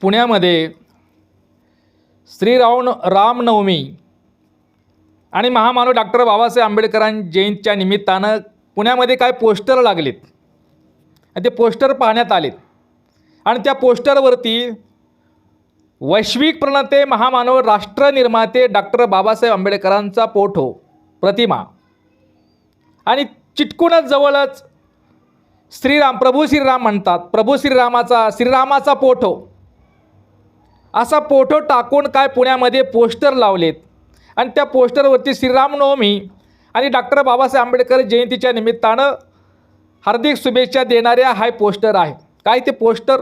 पुण्यामध्ये श्रीराम रामनवमी आणि महामानव डॉक्टर बाबासाहेब आंबेडकरां जयंतीच्या निमित्तानं पुण्यामध्ये काय पोस्टर लागलेत? आणि ते पोस्टर पाहण्यात आलेत. आणि त्या पोस्टरवरती वैश्विक प्रणते महामानव राष्ट्रनिर्माते डॉक्टर बाबासाहेब आंबेडकरांचा पोठो प्रतिमा. आणि चिटकूनच जवळच श्रीराम प्रभू श्रीराम म्हणतात. प्रभू श्रीरामाचा श्रीरामाचा पोठो असा पोठो टाकून काय पुण्यामध्ये पोस्टर लावलेत. आणि त्या पोस्टरवरती श्रीरामनवमी आणि डॉक्टर बाबासाहेब आंबेडकर जयंतीच्या निमित्तानं हार्दिक शुभेच्छा देणाऱ्या हा पोस्टर आहे काय ते पोस्टर?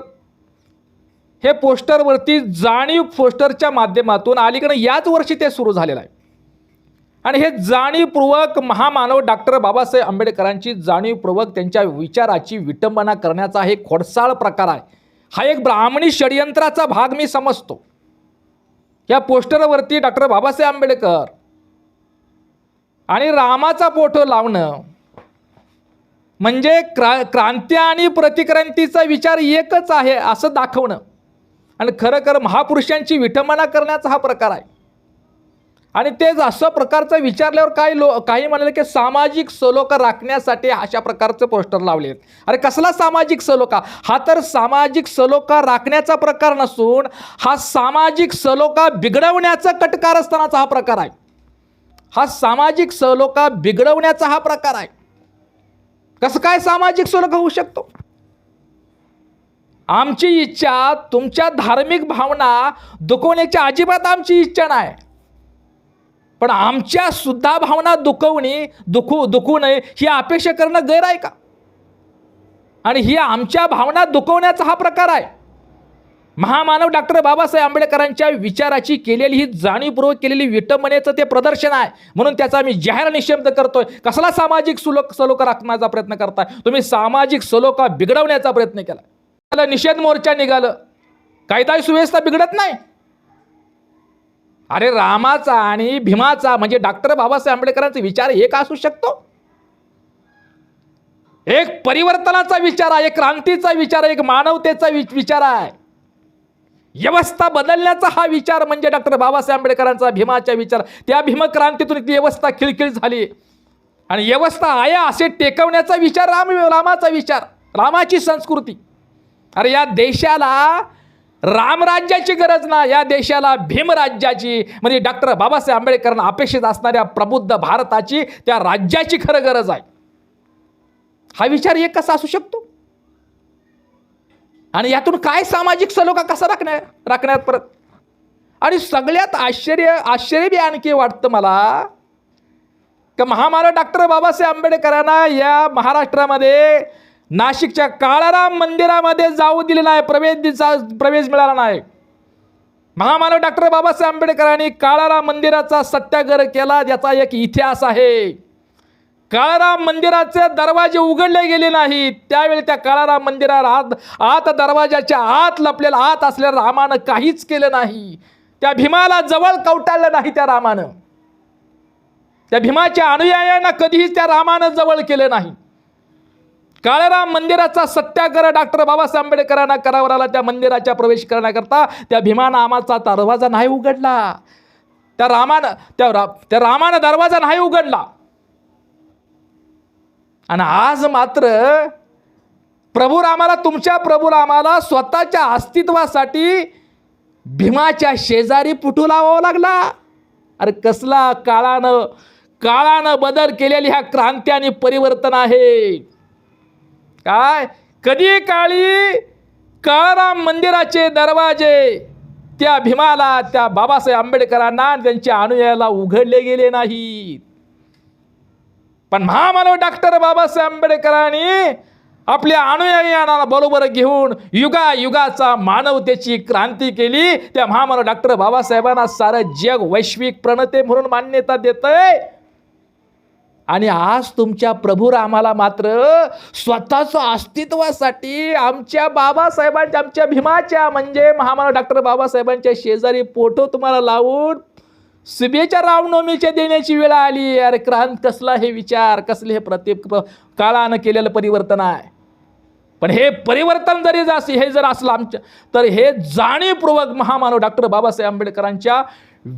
हे पोस्टरवरती जाणीव पोस्टरच्या माध्यमातून अलीकडं याच वर्षी ते सुरू झालेलं आहे. आणि हे जाणीवपूर्वक महामानव डॉक्टर बाबासाहेब आंबेडकरांची जाणीवपूर्वक त्यांच्या विचाराची विटंबना करण्याचा हे खोडसाळ प्रकार आहे. हा एक ब्राह्मणी षडयंत्राचा भाग मी समजतो. या पोस्टरवरती डॉक्टर बाबासाहेब आंबेडकर आणि रामाचा फोटो लावणं म्हणजे क्रा क्रांती आणि प्रतिक्रांतीचा विचार एकच आहे असं दाखवणं. आणि खरं खरं महापुरुषांची विटंबना करण्याचा हा प्रकार आहे. आणि तेच असं प्रकारचं विचारल्यावर काही लो काही म्हणाले की सामाजिक सलोखा राखण्यासाठी अशा प्रकारचं पोस्टर लावले आहेत. अरे कसला सामाजिक सलोखा? हा तर सामाजिक सलोखा राखण्याचा प्रकार नसून हा सामाजिक सलोखा बिघडवण्याचा कटकारस्थानाचा हा प्रकार आहे. हा सामाजिक सलोखा बिघडवण्याचा हा प्रकार आहे. कसं काय सामाजिक सलोखा होऊ शकतो? आमची इच्छा तुमच्या धार्मिक भावना दुखवण्याची अजिबात आमची इच्छा नाही. पण आमच्या सुद्धा भावना दुखवणे दुखू दुखू नये ही अपेक्षा करणं गैर आहे का? आणि ही आमच्या भावना दुखवण्याचा हा प्रकार आहे. महामानव डॉक्टर बाबासाहेब आंबेडकरांच्या विचाराची केलेली ही जाणीवपूर्वक केलेली विटंबनेचं ते प्रदर्शन आहे. म्हणून त्याचा आम्ही जाहीर निशब्द करतोय. कसला सामाजिक सुलोक सलोखा राखण्याचा प्रयत्न करताय? तुम्ही सामाजिक सलोखा बिघडवण्याचा प्रयत्न केला त्याला निषेध मोर्चा निघालं. कायदा सुव्यवस्था बिघडत नाही. अरे रामाचा आणि भीमाचा म्हणजे डॉक्टर बाबासाहेब आंबेडकरांचा विचार एक असू शकतो? एक परिवर्तनाचा विचार आहे एक क्रांतीचा विचार आहे एक मानवतेचा वि- विचार आहे. व्यवस्था बदलण्याचा हा विचार म्हणजे डॉक्टर बाबासाहेब आंबेडकरांचा भीमाचा विचार. त्या भीमक्रांतीतून ती व्यवस्था खिळखिळ झाली. आणि व्यवस्था आहे असे टेकवण्याचा विचार राम रामाचा विचार रामाची संस्कृती. अरे या देशाला रामराज्याची गरज ना या देशाला भीमराज्याची म्हणजे डॉक्टर बाबासाहेब आंबेडकरांना अपेक्षित असणाऱ्या प्रबुद्ध भारताची त्या राज्याची खरं गरज आहे. हा विचार एक कसा असू शकतो? आणि यातून काय सामाजिक सलोखा कसा राखण्या राखण्यात परत? आणि सगळ्यात आश्चर्य आश्चर्य बी आणखी वाटतं मला का महामानव डॉक्टर बाबासाहेब आंबेडकरांना या महाराष्ट्रामध्ये नाशिकच्या काळाराम मंदिरामध्ये जाऊ दिले नाही. प्रवेश दिसा प्रवेश मिळाला नाही. महामानव डॉक्टर बाबासाहेब आंबेडकरांनी काळाराम मंदिराचा सत्याग्रह केला ज्याचा एक इतिहास आहे. काळाराम मंदिराचे दरवाजे उघडले गेले नाहीत. त्यावेळी त्या काळाराम मंदिराला आत आत दरवाजाच्या आत लपलेला आत असलेल्या रामानं काहीच केलं नाही. त्या भीमाला जवळ कवटाळलं नाही त्या रामानं. त्या भीमाच्या अनुयायांना कधीच त्या रामानं जवळ केलं नाही. काळाराम मंदिराचा सत्याग्रह डॉक्टर बाबासाहेब आंबेडकरांना करावर आला. त्या मंदिराच्या प्रवेश करण्याकरता त्या भीमानामाचा दरवाजा नाही उघडला. त्या रामानं त्या रा त्या रामानं दरवाजा नाही उघडला. आणि आज मात्र प्रभू रामाला तुमच्या प्रभू रामाला स्वतःच्या अस्तित्वासाठी भीमाच्या शेजारी पुटू लावावा लागला. अरे कसला काळानं काळानं बदल केलेली ह्या क्रांती आणि परिवर्तन आहे. काय? कधी काळी काळाराम मंदिराचे दरवाजे त्या भीमाला त्या बाबासाहेब आंबेडकरांना त्यांच्या अनुयायाला उघडले गेले नाहीत. पण महामानव डॉक्टर बाबासाहेब आंबेडकरांनी आपल्या अनुयायांना बरोबर घेऊन युगा युगाचा मानवतेची क्रांती केली. त्या महामानव डॉक्टर बाबासाहेबांना सारं जग वैश्विक प्रणते म्हणून मान्यता देतंय. आणि आज तुमच्या प्रभू रामाला मात्र स्वतःचं अस्तित्वासाठी आमच्या बाबासाहेबांच्या आमच्या भीमाच्या म्हणजे महामानव डॉक्टर बाबासाहेबांच्या शेजारी फोटो तुम्हाला लावून शुभेच्छा रामनवमीच्या देण्याची वेळ आली. अरे क्रांत कसला हे विचार कसले हे प्रत्येक काळानं केलेलं परिवर्तन आहे. पण हे परिवर्तन जरी जास हे जर असलं आमच्या तर हे जाणीवपूर्वक महामानव डॉक्टर बाबासाहेब आंबेडकरांच्या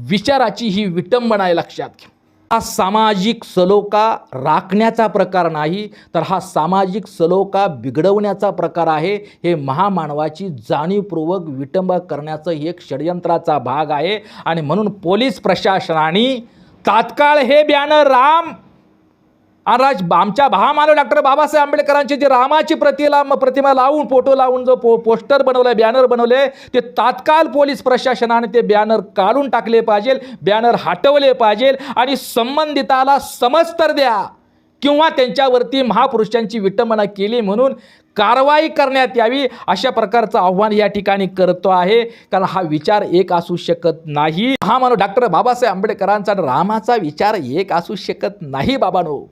विचाराची ही विटंबना आहे लक्षात घ्या. हा सामाजिक सलोखा राखण्याचा प्रकार नाही तर हा सामाजिक सलोखा बिघडवण्याचा प्रकार आहे. हे महामानवाची जाणीवपूर्वक विटंबा करण्याचं ही एक षडयंत्राचा भाग आहे. आणि म्हणून पोलीस प्रशासनाने तात्काळ हे बॅनर राम आणि राज आमच्या महामानव डॉक्टर बाबासाहेब आंबेडकरांची जी रामाची प्रतिला प्रतिमा लावून फोटो लावून जो पो पोस्टर बनवलं बॅनर बनवले ते तात्काळ पोलीस प्रशासनाने ते बॅनर काढून टाकले पाहिजे बॅनर हटवले पाहिजे आणि संबंधिताला समज तर द्या किंवा त्यांच्यावरती महापुरुषांची विटंबना केली म्हणून कारवाई करण्यात यावी अशा प्रकारचं आव्हान या ठिकाणी करतो आहे. कारण हा विचार एक असू शकत नाही. हा डॉक्टर बाबासाहेब आंबेडकरांचा आणि रामाचा विचार एक असू शकत नाही बाबानो.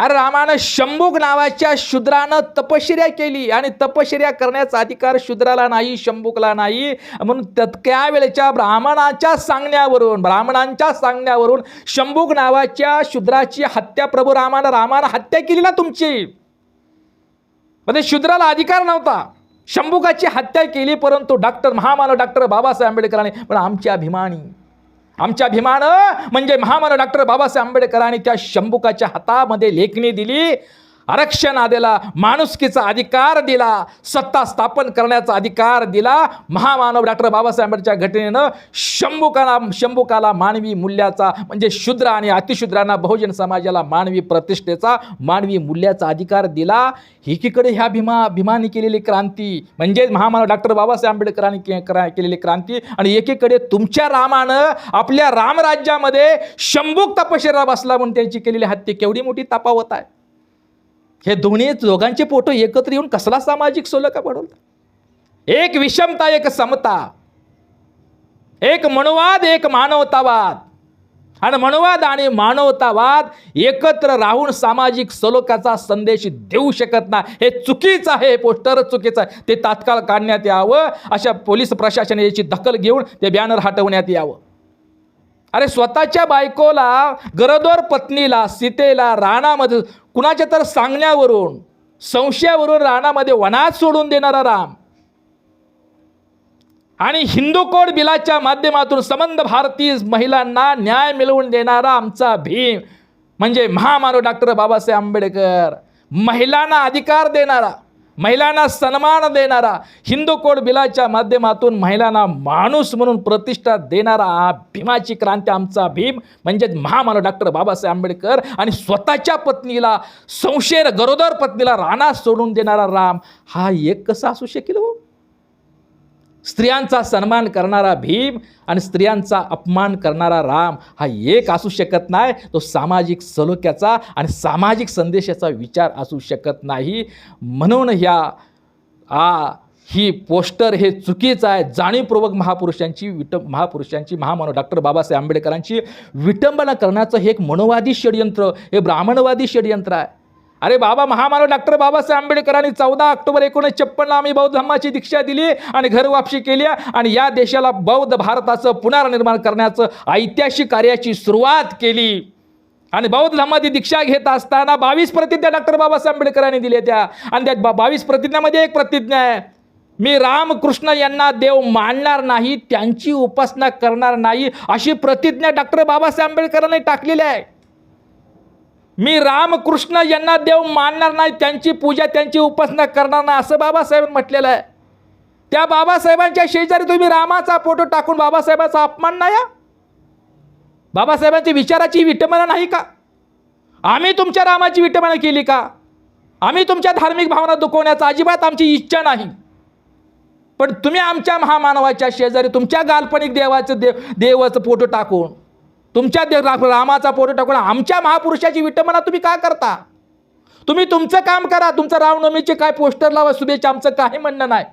अरे रामानं शंभूक नावाच्या शूद्रानं तपश्चर्या केली आणि तपश्चर्या करण्याचा अधिकार शूद्राला नाही शंभूकला नाही. म्हणून तत्क्या वेळेच्या ब्राह्मणाच्या सांगण्यावरून ब्राह्मणांच्या सांगण्यावरून शंभूक नावाच्या शूद्राची हत्या प्रभू रामानं रामानं हत्या केली ना तुमची. म्हणजे शूद्राला अधिकार नव्हता. शंभुकाची हत्या केली परंतु डॉक्टर महामानव डॉक्टर बाबासाहेब आंबेडकरांनी. पण आमची अभिमानी आमच्या भीमानं म्हणजे महामानव डॉक्टर बाबासाहेब आंबेडकरांनी त्या शंभुकाच्या हातामध्ये लेखणी दिली. आरक्षण दिला माणुसकीचा अधिकार दिला सत्ता स्थापन करण्याचा अधिकार दिला. महामानव डॉक्टर बाबासाहेब आंबेडकरच्या घटनेनं शंभुकाला शंभुकाला मानवी मूल्याचा म्हणजे शूद्र आणि अतिशूद्रांना बहुजन समाजाला मानवी प्रतिष्ठेचा मानवी मूल्याचा अधिकार दिला. एकीकडे ह्या भीमा भीमानी केलेली क्रांती म्हणजे महामानव डॉक्टर बाबासाहेब आंबेडकरांनी के- केलेली क्रांती आणि एकीकडे तुमच्या रामानं आपल्या रामराज्यामध्ये शंभूक तपश्चर्या बसला म्हणून त्यांची केलेली हत्या केवढी मोठी तपावत आहे. हे दोन्ही दोघांचे फोटो एकत्र येऊन कसला सामाजिक सोलका पडवला एक विषमता एक समता. एक मनुवाद एक मानवतावाद. आणि मनुवाद आणि मानवतावाद एकत्र राहून सामाजिक सलोख्याचा संदेश देऊ शकत नाही. हे चुकीचं आहे हे पोस्टर चुकीचं आहे. ते तात्काळ काढण्यात यावं. अशा पोलीस प्रशासनाची याची दखल घेऊन ते बॅनर हटवण्यात यावं. अरे स्वतःच्या बायकोला गरोदर पत्नीला सीतेला रानामध्ये कुणाच्या तर सांगण्यावरून संशयावरून रानामध्ये वनात सोडून देणारा राम. आणि हिंदू कोड बिलाच्या माध्यमातून संबंध भारतीय महिलांना न्याय मिळवून देणारा आमचा भीम म्हणजे महामानव डॉक्टर बाबासाहेब आंबेडकर महिलांना अधिकार देणारा. महिलांना सन्मान देणारा हिंदू कोड बिलाच्या माध्यमातून महिलांना माणूस म्हणून प्रतिष्ठा देणारा हा भीमाची क्रांती आमचा भीम म्हणजेच महामानव डॉक्टर बाबासाहेब आंबेडकर आणि स्वतःच्या पत्नीला संशेर गरोदर पत्नीला राणा सोडून देणारा राम हा एक कसा असू शकेल हो? स्त्रियांचा सन्मान करणारा भीम आणि स्त्रियांचा अपमान करणारा राम हा एक असू शकत नाही तो सामाजिक सलोख्याचा आणि सामाजिक संदेशाचा विचार असू शकत नाही. म्हणून ह्या आ ही पोस्टर हे चुकीचं आहे. जाणीवपूर्वक महापुरुषांची विट महापुरुषांची महामानव डॉक्टर बाबासाहेब आंबेडकरांची विटंबना करण्याचं हे एक मनोवादी षडयंत्र हे ब्राह्मणवादी षडयंत्र आहे. अरे बाबा महामानव डॉक्टर बाबासाहेब आंबेडकरांनी चौदा ऑक्टोबर एकोणीसशे छप्पनला आम्ही बौद्ध धर्माची दीक्षा दिली आणि घरवापशी केली आणि या देशाला बौद्ध भारताचं पुनर्निर्माण करण्याचं ऐतिहासिक कार्याची सुरुवात केली. आणि बौद्ध धर्माची दीक्षा घेत असताना बावीस प्रतिज्ञा डॉक्टर बाबासाहेब आंबेडकरांनी दिल्या त्या. आणि त्या बा बावीस प्रतिज्ञामध्ये एक प्रतिज्ञा आहे. मी रामकृष्ण यांना देव मानणार नाही त्यांची उपासना करणार नाही अशी प्रतिज्ञा डॉक्टर बाबासाहेब आंबेडकरांनी टाकलेली आहे. मी रामकृष्ण यांना देव मानणार नाही त्यांची पूजा त्यांची उपासना करणार नाही असं बाबासाहेबांनी म्हटलेलं आहे. त्या बाबासाहेबांच्या शेजारी तुम्ही रामाचा फोटो टाकून बाबासाहेबांचा अपमान नाही हा? बाबासाहेबांची विचाराची विटंबना नाही का? आम्ही तुमच्या रामाची विटंबना केली का? आम्ही तुमच्या धार्मिक भावना दुखवण्याचा अजिबात आमची इच्छा नाही. पण तुम्ही आमच्या महामानवाच्या शेजारी तुमच्या काल्पनिक देवाचं देव देवाचं फोटो टाकून तुमच्या दे रामाचा फोटो टाकून आमच्या महापुरुषाची विटंबना तुम्ही का करता? तुम्ही तुमचं काम करा तुमचं रामनवमीचे काय पोस्टर लावा शुभेच्छा आमचं काही म्हणणं नाही.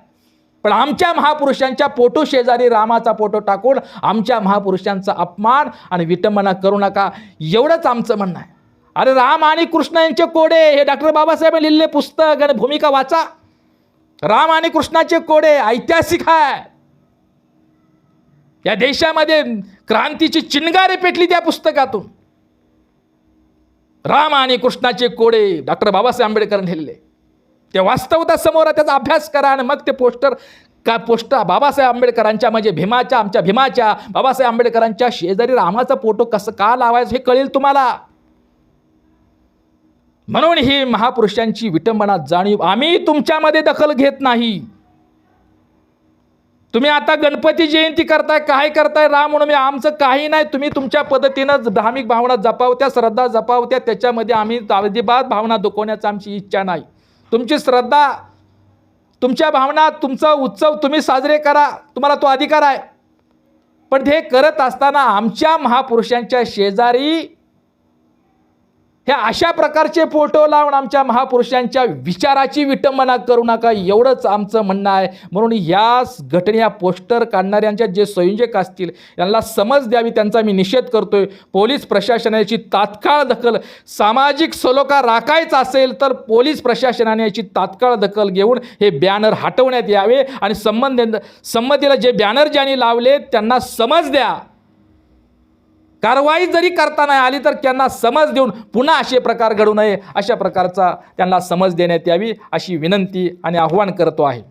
पण आमच्या महापुरुषांच्या पोटो शेजारी रामाचा फोटो टाकून आमच्या महापुरुषांचा अपमान आणि विटंबना करू नका एवढंच आमचं म्हणणं आहे. अरे राम आणि कृष्ण यांचे कोडे हे डॉक्टर बाबासाहेब लिहिलेले पुस्तक आणि भूमिका वाचा. राम आणि कृष्णाचे कोडे ऐतिहासिक आहे. या देशामध्ये क्रांतीची चिनगारे पेटली त्या पुस्तकातून. राम आणि कृष्णाचे कोडे डॉक्टर बाबासाहेब आंबेडकर लिहिलेले. ते वास्तवता समोर त्याचा अभ्यास करा आणि मग ते पोस्टर का पोस्टर बाबासाहेब आंबेडकरांच्या म्हणजे भीमाच्या आमच्या भीमाच्या बाबासाहेब आंबेडकरांच्या शेजारी रामाचा फोटो कसं का लावायचं हे कळेल तुम्हाला? म्हणून ही महापुरुषांची विटंबना जाणीव आम्ही तुमच्यामध्ये दखल घेत नाही. तुम्ही आता गणपती जयंती करताय काय करताय राम म्हणून मी आमचं काही नाही. तुम्ही तुमच्या पद्धतीनं धार्मिक भावना जपावत्या श्रद्धा जपावत्या त्याच्यामध्ये आम्ही अजिबात भावना दुखवण्याची आमची इच्छा नाही. तुमची श्रद्धा तुमच्या भावना तुमचा उत्सव तुम्ही साजरे करा तुम्हाला तो अधिकार आहे. पण ते करत असताना आमच्या महापुरुषांच्या शेजारी हे अशा प्रकारचे फोटो लावून आमच्या महापुरुषांच्या विचाराची विटंबना करू नका. एवढंच आमचं म्हणणं आहे. म्हणून या घटने या पोस्टर काढणाऱ्यांच्या जे संयोजक असतील यांना समज द्यावी त्यांचा मी निषेध करतोय. पोलीस प्रशासनाची तात्काळ दखल. सामाजिक सलोखा राखायचा असेल तर पोलीस प्रशासनाने याची तात्काळ दखल घेऊन हे बॅनर हटवण्यात यावे आणि संबंध संमतीला जे बॅनर ज्यांनी लावले त्यांना समज द्या. कारवाई जरी करता नाही आली तर त्यांना समज देऊन पुन्हा असे प्रकार घडू नये. अशा प्रकारचा त्यांना समज देण्यात यावी अशी विनंती आणि आव्हान करतो आहे.